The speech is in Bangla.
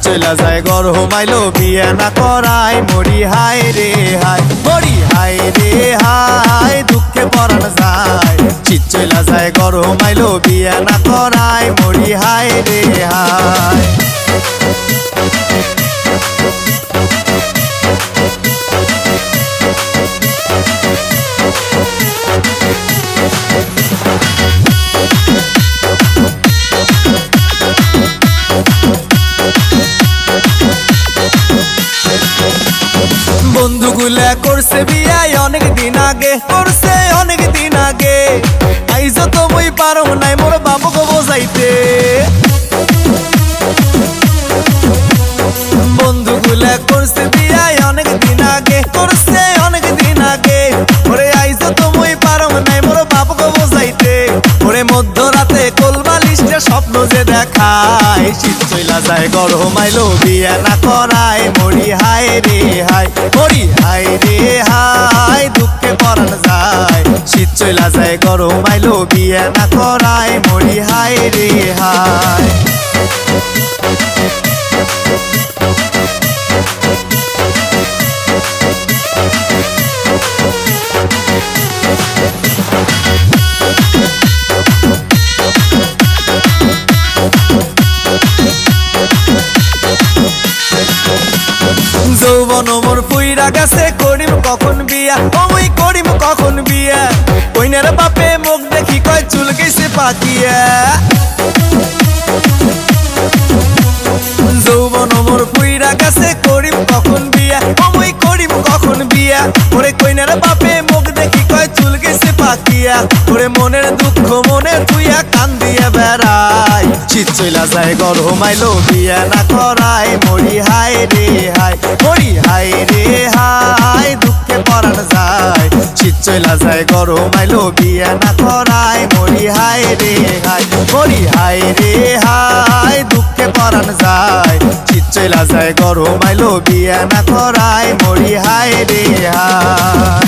চলা যায় গর হোমাইলো বিয়ে না করাই মরি হাই রে হাই মরি হাই রে হাই দুঃখে পরাণ যায়। চিত চলা যায় গর হোমাইলো বিয়ে না বন্ধুগুলা করছে বিয়াই অনেক দিন আগে, করছে অনেক দিন আগে। আইজ তো মই পারো নাই মোর বাবুকে বোঝাইতে। নাই মোর বাবুকে বোঝাইতে। ওরে মধ্যরাতে কোলবালিশটা স্বপ্ন যে দেখায়, শীত চইলা যায়, গরম মাইলো বিয়া না করায়। চইলা যায়, গরম মাইলো বিয়া না করায় মরি হায় রে হায়। যৌবন মোর পুইরা গেছে, করিম কখন বিয়া? ওই করিম কখন বিয়া? কইনার বাপে মুখ দেখি কয় চুল গেছে পাকিয়া। যৌবন মোর পুইরা গেছে, করিম কখন বিয়া? ওই করিম কখন বিয়া? ওরে কইনার বাপে মুখ দেখি কয় চুল গেছে পাকিয়া। ওরে মনের দুঃখ মনে তুইয়া কান দিয়ে বেড়াই শীত চইলা যায় গর হোমাইলো বিয়া না করাই মরি হাই রে। চইলা যায় গরম আইলো বিয়া না করায় মরি হাই রে হাই মরি হাই রে হাই দুঃখে পরান যায়। চিত চলা যায় গরম আইলো বিয়া না করায় মরি হাই রে হাই